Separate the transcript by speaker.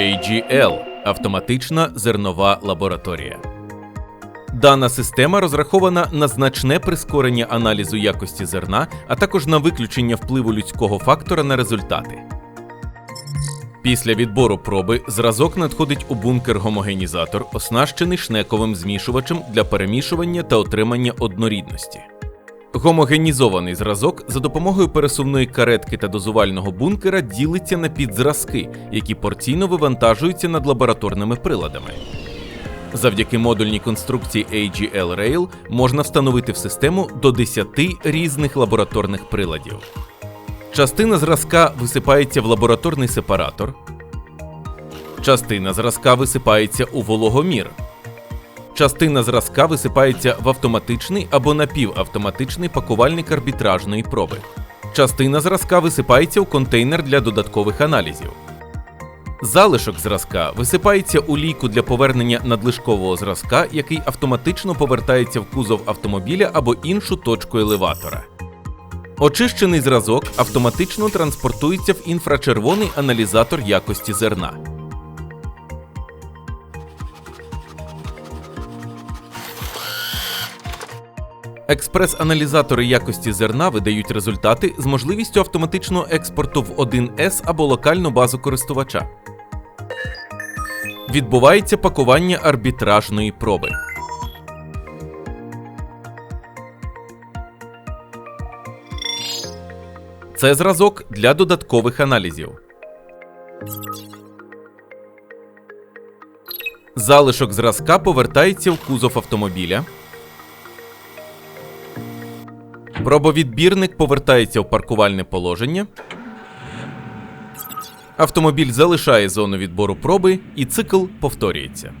Speaker 1: AGL автоматична зернова лабораторія. Дана система розрахована на значне прискорення аналізу якості зерна, а також на виключення впливу людського фактора на результати. Після відбору проби зразок надходить у бункер-гомогенізатор, оснащений шнековим змішувачем для перемішування та отримання однорідності. Гомогенізований зразок за допомогою пересувної каретки та дозувального бункера ділиться на підзразки, які порційно вивантажуються над лабораторними приладами. Завдяки модульній конструкції AGL Rail можна встановити в систему до 10 різних лабораторних приладів. Частина зразка висипається в лабораторний сепаратор. Частина зразка висипається у вологомір. Частина зразка висипається в автоматичний або напівавтоматичний пакувальник арбітражної проби. Частина зразка висипається у контейнер для додаткових аналізів. Залишок зразка висипається у лійку для повернення надлишкового зразка, який автоматично повертається в кузов автомобіля або іншу точку елеватора. Очищений зразок автоматично транспортується в інфрачервоний аналізатор якості зерна. Експрес-аналізатори якості зерна видають результати з можливістю автоматичного експорту в 1С або локальну базу користувача. Відбувається пакування арбітражної проби. Це зразок для додаткових аналізів. Залишок зразка повертається в кузов автомобіля. Пробовідбірник повертається в паркувальне положення. Автомобіль залишає зону відбору проби і цикл повторюється.